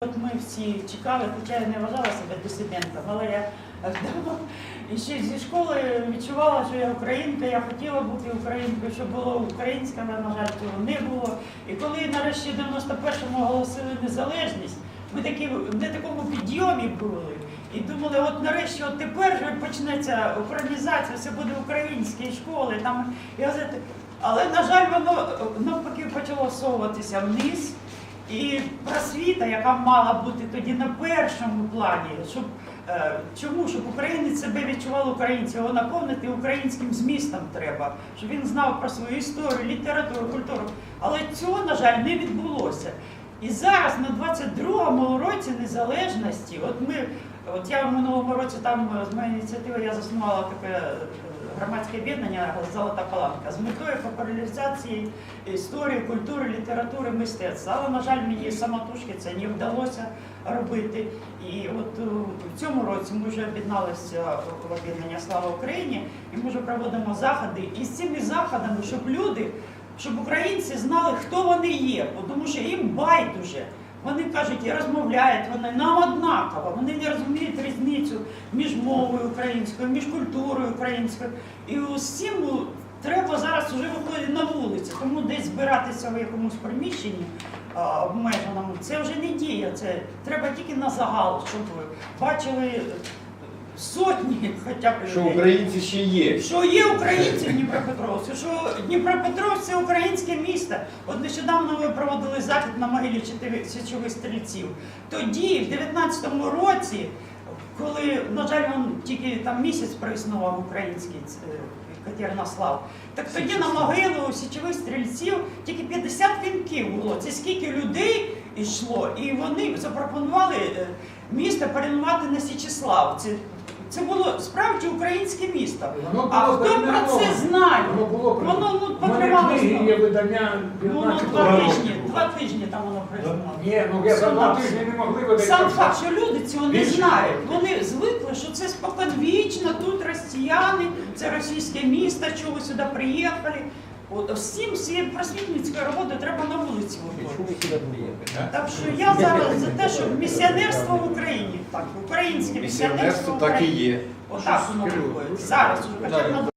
От ми всі чекали, хоча я не вважала себе дисидентом, але я давно і ще зі школи відчувала, що я українка, я хотіла бути українкою, щоб було українське, але, на жаль, цього не було. І коли нарешті в 91-му оголосили незалежність, ми такі на такому підйомі були. І думали, от нарешті, от тепер же почнеться українізація, все буде українські школи, там газети. Але, на жаль, воно навпаки почало совуватися вниз. І просвіта, яка мала бути тоді на першому плані, щоб е, чому? Щоб українець себе відчував українцем, його наповнити українським змістом треба, щоб він знав про свою історію, літературу, культуру. Але цього, на жаль, не відбулося. І зараз, на 22-му році незалежності, от ми, от я в минулому році там е, з моєї ініціативи я заснувала таке е, громадське об'єднання Золота паланка з метою популяризації історії, культури, літератури, мистецтва. Але, на жаль, мені самотужки це не вдалося робити. І от е, в цьому році ми вже об'єдналися в об'єднання Слава Україні, і ми вже проводимо заходи. І з цими заходами, щоб люди, щоб українці знали, хто вони є, тому що їм байдуже. Вони кажуть і розмовляють, вони нам однаково, вони не розуміють різницю між мовою українською, між культурою українською. І усім треба зараз вже виходити на вулицю, тому десь збиратися в якомусь приміщенні обмеженому, це вже не діє. Це треба тільки на загал, щоб ви бачили сотні хоча б Що людей. українці ще є. Що є українці в Дніпропетровську, що Дніпропетровськ це українське місто. От нещодавно ми проводили захід на могилі січових стрільців. Тоді, в 19-му році, коли, на жаль, він тільки там місяць проіснував український е, Катеринослав, так тоді на могилу січових стрільців тільки 50 вінків було. Це скільки людей йшло, і вони запропонували е, місто перейменувати на Січеслав. Це, це було справді українське місто. Воно А було хто про перейменовано. це знає? Воно було Воно ну, У мене потрималося. книги є видання Ну, ну, 15 два тижні, два тижні там воно працювало. Ні, ну я за два тижні не могли видати. Сам факт, що люди цього не Більше. знають. Вони звикли, що це споконвічно, тут росіяни, це російське місто, чого сюди приїхали. От всім всією просвітницькою роботою треба на вулиці виходити. Так що я зараз за те, щоб місіонерство в Україні, українське місіонерство Місіонерство так і є. Отак. Зараз уже хоча б на